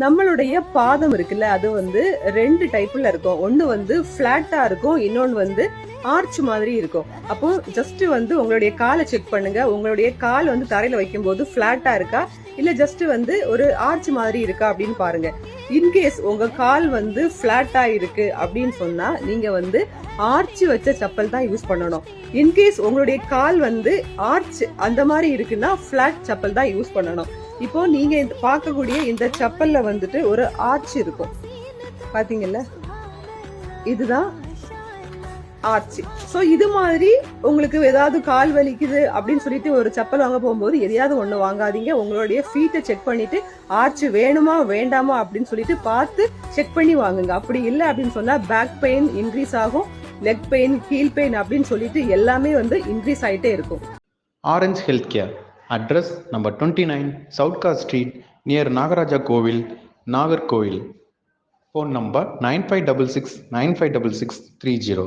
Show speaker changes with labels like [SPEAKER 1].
[SPEAKER 1] நம்மளுடைய பாதம் இருக்குல்ல அது வந்து ரெண்டு டைப்ல இருக்கும். ஒன்னு வந்து பிளாட்டா இருக்கும் இன்னொன்று வந்து ஆர்ச் மாதிரி இருக்கும். அப்போ ஜஸ்ட் வந்து உங்களுடைய காலை செக் பண்ணுங்க. உங்களுடைய கால் வந்து தரையில வைக்கும்போது பிளாட்டா இருக்கா? இல்ல ஜஸ்ட் வந்து ஒரு ஆர்ச் மாதிரி இருக்கா அப்படின்னு பாருங்க. இன்கேஸ் உங்க கால் வந்து பிளாட்டா இருக்கு அப்படின்னு சொன்னா நீங்க வந்து ஆர்ச் வச்ச செப்பல் தான் யூஸ் பண்ணணும். இன்கேஸ் உங்களுடைய கால் வந்து ஆர்ச் அந்த மாதிரி இருக்குன்னா பிளாட் செப்பல் தான் யூஸ் பண்ணணும். இப்போ நீங்க இந்த- பார்க்கக்கூடிய இந்த செப்பல்ல வந்துட்டு ஒரு ஆர்ச் இருக்கும். பாத்தீங்கல்ல? இதுதான் ஆர்ச். ஸோ இது மாதிரி உங்களுக்கு ஏதாவது கால் வலிக்குது அப்படின்னு சொல்லிட்டு ஒரு செப்பல் வாங்க போகும்போது எதையாவது ஒன்று வாங்காதீங்க. உங்களுடைய ஃபீட்டை செக் பண்ணிட்டு ஆர்ச் வேணுமா வேண்டாமா அப்படின்னு சொல்லிட்டு பார்த்து செக் பண்ணி வாங்குங்க. அப்படி இல்லை அப்படின்னு சொன்னா பேக் பெயின் இன்க்ரீஸ் ஆகும் லெக் பெயின் ஹீல் பெயின் அப்படின்னு சொல்லிட்டு எல்லாமே வந்து இன்க்ரீஸ் ஆயிட்டே இருக்கும்.
[SPEAKER 2] Orange health care address number twenty nine சவுட்கா street near Nagaraja Kovil Nagercoil phone number nine five double six nine five double six three zero